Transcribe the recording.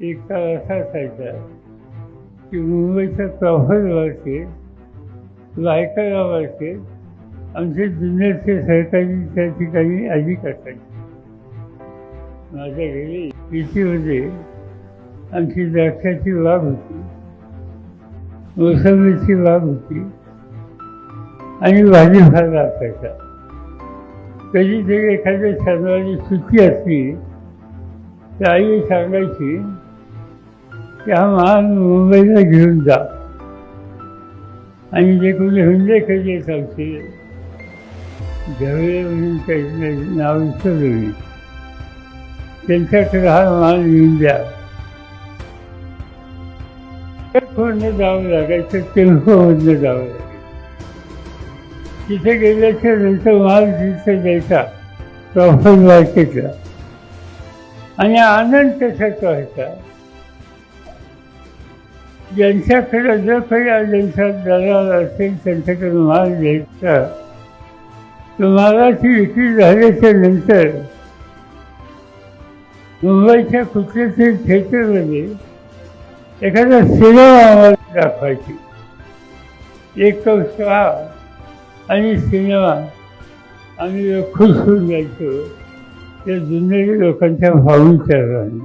एक काळ असा असायचा की मुंबईच्या प्रॉफरवरचे लायका गावाचे आमचे जुन्याचे सरकारी त्या ठिकाणी अधिक असायचे माझ्या घरी शेतीमध्ये आमची द्राक्षाची लाभ होती मोसंबीची लाभ होती आणि भाजीपाला असायचा कधीतरी एखाद्या शनिवारी सुट्टी असली तर आई सांगायची की हा माल मुंबईला घेऊन जा. आणि जे कोणी हुंडेखोर खेळले असतील ढवळे म्हणून काही नाव विसरलं त्यांच्याकडे हा माल घेऊन द्या. टेलिफोननं जावं लागायचं टेलिफोनमधनं जावं लागायचं. तिथे गेल्याच्यानंतर माल तिथे द्यायचा प्रॉफिट मार्केटला. आणि आनंद कशाचा व्हायचा ज्यांच्याकडे जर काही ज्यांचा दलाल असेल त्यांच्याकडे माल द्यायचा तर मालाची विक्री झाल्याच्यानंतर मुंबईच्या कुठल्या तरी थिएटरमध्ये एखादा सिनेमा आम्हाला दाखवायची. एक कौश आणि सिनेमा. आम्ही खुश होऊन जायचो. 这是那个看天来好吓人